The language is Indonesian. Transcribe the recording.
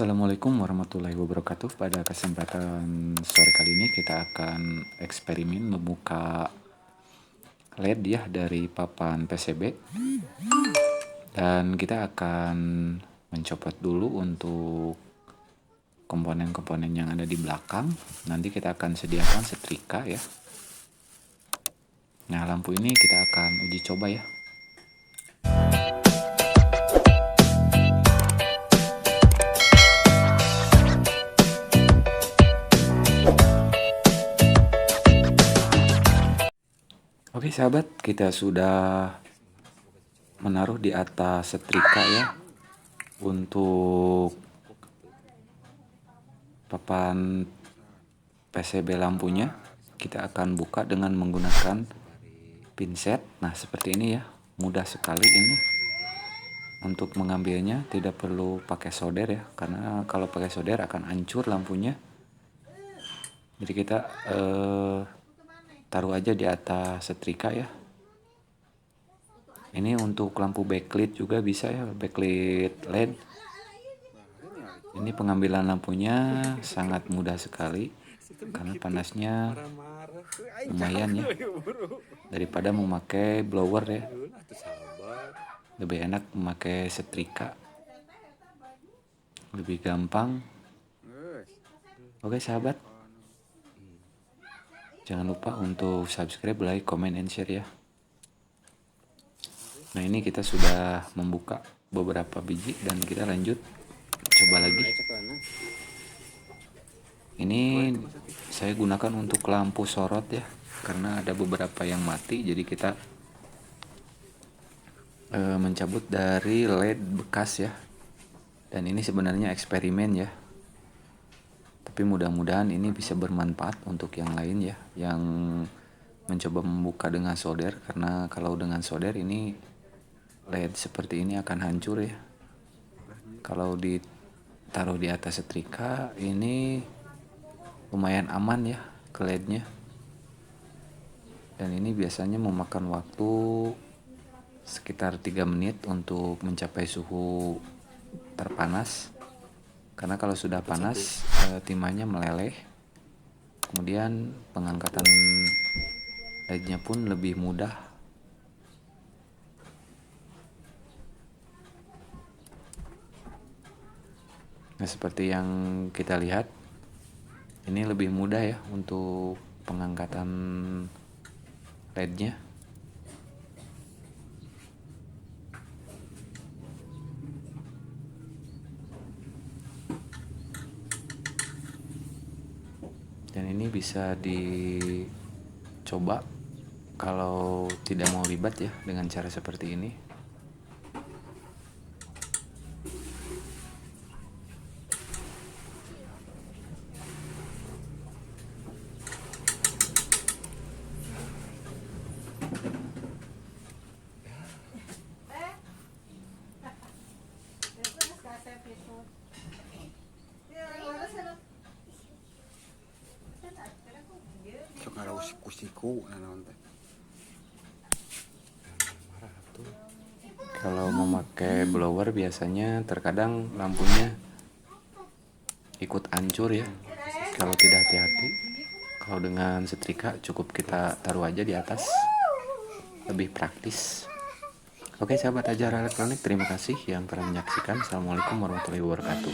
Assalamualaikum warahmatullahi wabarakatuh. Pada kesempatan sore kali ini kita akan eksperimen membuka LED ya dari papan PCB. Dan kita akan mencopot dulu untuk komponen-komponen yang ada di belakang. Nanti kita akan sediakan setrika ya. Nah, lampu ini kita akan uji coba ya. Sahabat, kita sudah menaruh di atas setrika ya untuk papan PCB lampunya. Kita akan buka dengan menggunakan pinset. Nah, seperti ini ya. Mudah sekali ini. Untuk mengambilnya tidak perlu pakai solder ya, karena kalau pakai solder akan hancur lampunya. Jadi kita eh, taruh aja di atas setrika ya. Ini untuk lampu backlit juga bisa ya backlit LED. Ini pengambilan lampunya sangat mudah sekali karena panasnya lumayan ya. Daripada memakai blower ya. Lebih enak memakai setrika. Lebih gampang. Oke sahabat Jangan lupa untuk subscribe, like, comment, and share ya. Nah ini kita sudah membuka beberapa biji dan kita lanjut coba lagi. Ini saya gunakan untuk lampu sorot ya, karena ada beberapa yang mati, jadi kita e, mencabut dari LED bekas ya. Dan ini sebenarnya eksperimen ya, tapi mudah-mudahan ini bisa bermanfaat untuk yang lain ya yang mencoba membuka dengan solder. Karena kalau dengan solder ini LED seperti ini akan hancur ya. Kalau ditaruh di atas setrika ini lumayan aman ya ke LED-nya. Dan ini biasanya memakan waktu sekitar 3 menit untuk mencapai suhu terpanas karena kalau sudah panas e, timahnya meleleh. Kemudian pengangkatan lednya pun lebih mudah. Nah seperti yang kita lihat ini lebih mudah ya untuk pengangkatan lednya dan ini bisa dicoba kalau tidak mau ribet ya dengan cara seperti ini Kalau siku-siku naon teh. kalau memakai blower biasanya terkadang lampunya ikut hancur ya. Kalau tidak hati-hati kalau dengan setrika cukup kita taruh aja di atas. Lebih praktis. Oke sahabat ajar elektronik terima kasih yang telah menyaksikan. Assalamualaikum warahmatullahi wabarakatuh